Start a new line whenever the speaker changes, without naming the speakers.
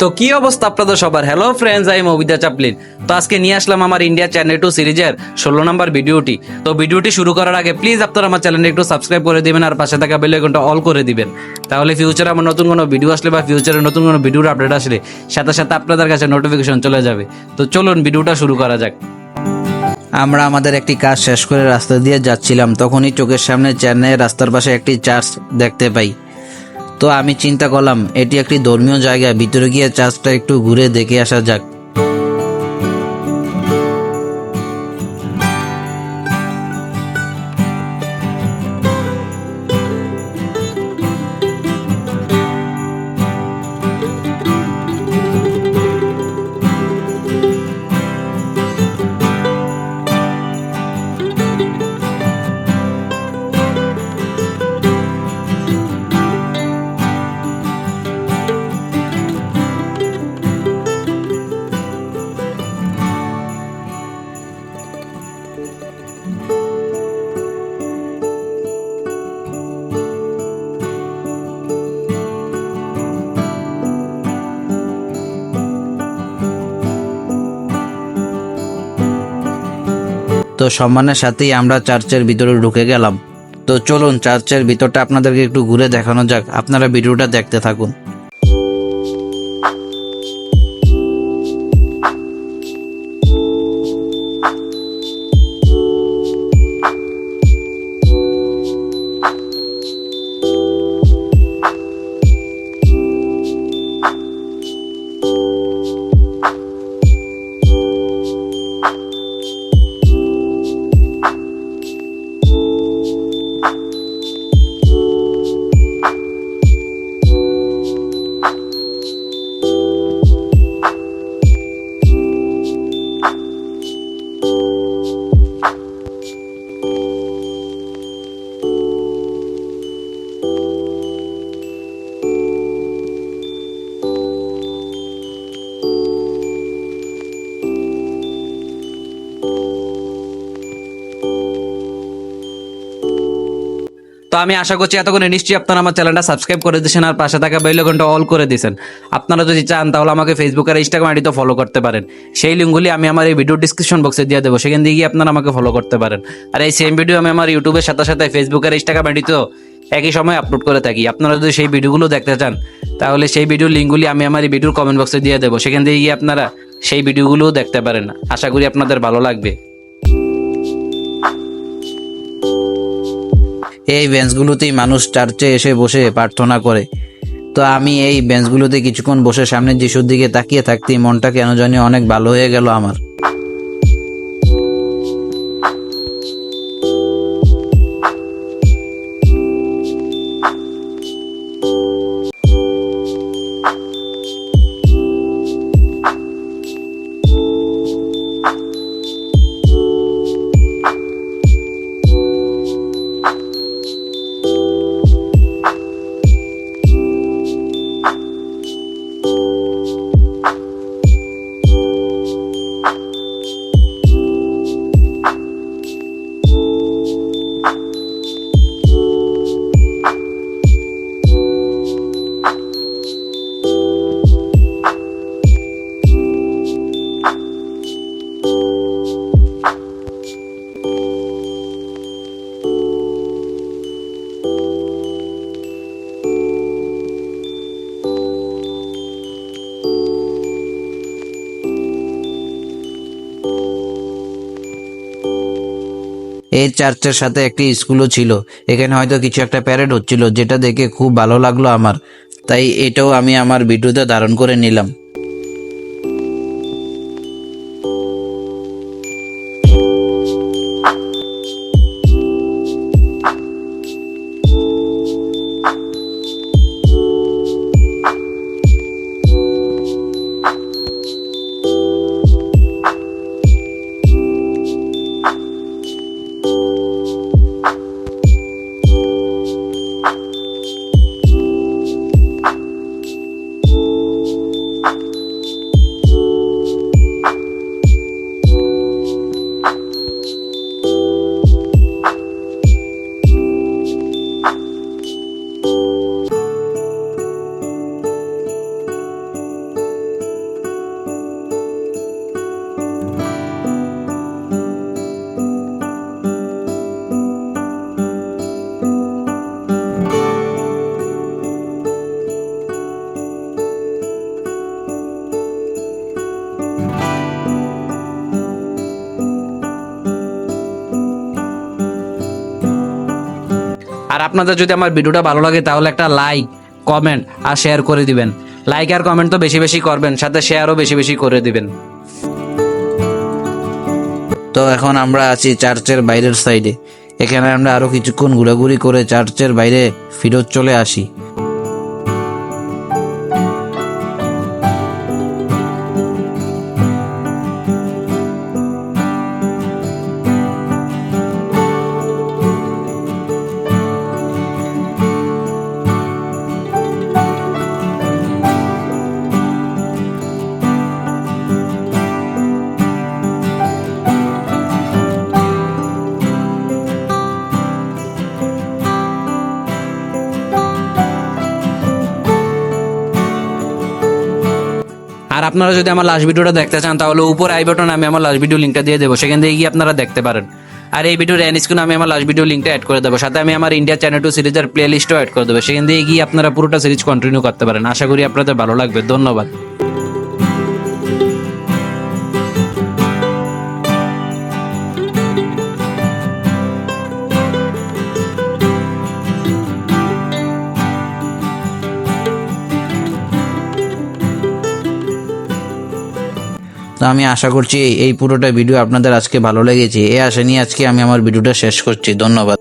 তো কি অবস্থা আপনাদের সবার? হ্যালো ফ্রেন্ডস আই মবিদা চাপলিন তো আজকে নিয়ে আসলাম আমার ইন্ডিয়া চ্যানেল টু সিরিজের ষোলো নম্বর ভিডিওটি। তো ভিডিওটি শুরু করার আগে প্লিজ আপনারা আমার চ্যানেলটি একটু সাবস্ক্রাইব করে দিবেন আর পাশে থাকা বেল আইকনটা অল করে দিবেন। তাহলে ফিউচারে আমার নতুন কোনো ভিডিও আসলে বা ফিউচারে নতুন কোনো ভিডিওর আপডেট আসলে সাথে সাথে আপনাদের কাছে নোটিফিকেশন চলে যাবে। তো চলুন ভিডিওটা শুরু করা যাক।
আমরা আমাদের একটি কাজ শেষ করে রাস্তা দিয়ে যাচ্ছিলাম, তখনই চোখের সামনে চেন্নাইয়ের রাস্তার পাশে একটি চার্চ দেখতে পাই। তো আমি চিন্তা করলাম, এটি একটি ধর্মীয় জায়গা, ভিতরে গিয়ে চার্চটা একটু ঘুরে দেখে আসা যাক। তো সম্মানের সাথেই আমরা চার্চের ভিতরে ঢুকে গেলাম। তো চলুন, চার্চের ভিতরটা আপনাদেরকে একটু ঘুরে দেখানো যাক। আপনারা ভিডিওটা দেখতে থাকুন।
আমি আশা করছি এতক্ষণে নিশ্চয়ই আপনারা আমার চ্যানেলটা সাবস্ক্রাইব করে দিয়েছেন আর পাশে থাকা বেল আইকনটা অল করে দিয়েছেন। আপনারা যদি চান, তাহলে আমাকে ফেসবুক আর ইনস্টাগ্রাম আইডিতে ফলো করতে পারেন। সেই লিঙ্কগুলি আমি আমার এই ভিডিও ডিসক্রিপশন বক্সে দিয়ে দেবো। সেখান দিয়ে গিয়ে আপনারা আমাকে ফলো করতে পারেন। আর এই সেম ভিডিও আমি আমার ইউটিউবের সাথে সাথে ফেসবুক আর ইনস্টাগ্রাম আইডিতেও একই সময় আপলোড করে থাকি। আপনারা যদি সেই ভিডিওগুলো দেখতে চান, তাহলে সেই ভিডিও লিঙ্কগুলি আমি আমার এই ভিডিওর কমেন্ট বক্সে দিয়ে দেবো। সেখান দিয়ে গিয়ে আপনারা সেই ভিডিওগুলোও দেখতে পারেন। আশা করি আপনাদের ভালো লাগবে।
এই বেঞ্চগুলোতেই মানুষ চার্চে এসে বসে প্রার্থনা করে। তো আমি এই বেঞ্চগুলোতে কিছুক্ষণ বসে সামনে যিশুর দিকে তাকিয়ে থাকতেই মনটা কেন জানি অনেক ভালো হয়ে গেল আমার। এই চার্চের সাথে একটি স্কুলও ছিল। এখানে হয়তো কিছু একটা প্যারেড হচ্ছিল, যেটা দেখে খুব ভালো লাগল আমার। তাই এটাও আমি আমার ভিডিওতে ধারণ করে নিলাম।
আর আপনাদের যদি আমার ভিডিওটা ভালো লাগে, তাহলে একটা লাইক কমেন্ট আর শেয়ার করে দিবেন। লাইক আর কমেন্ট তো বেশি বেশি করবেন, সাথে শেয়ারও বেশি বেশি করে দিবেন।
তো এখন আমরা আছি চার্চের বাইরের সাইডে এখানে আমরা আরও কিছুক্ষণ ঘোরাঘুরি করে চার্চের বাইরে ফিরত চলে আসি।
আর আপনারা যদি আমার লাস্ট ভিডিওটা দেখতে চান, তাহলে উপর আই বাটন আমি আমার লাস্ট ভিডিও লিঙ্কটা দিয়ে দেবো। সেখান থেকে গিয়ে আপনারা দেখতে পারেন। আর এই ভিডিওর এন স্ক্রিনে আমি আমার লাস্ট ভিডিও লিঙ্কটা অ্যাড করে দেবো। সাথে আমি আমার ইন্ডিয়া চ্যানেল টু সিরিজের প্লে লিস্টও অ্যাড করে দেবো। সেখান থেকে গিয়ে আপনারা পুরোটা সিরিজ কন্টিনিউ করতে পারেন। আশা করি আপনাদের ভালো লাগবে। ধন্যবাদ।
তো আমি আশা করছি এই পুরোটা ভিডিও আপনাদের আজকে ভালো লেগেছে। এ আশা নিয়ে আজকে আমি আমার ভিডিওটা শেষ করছি। ধন্যবাদ।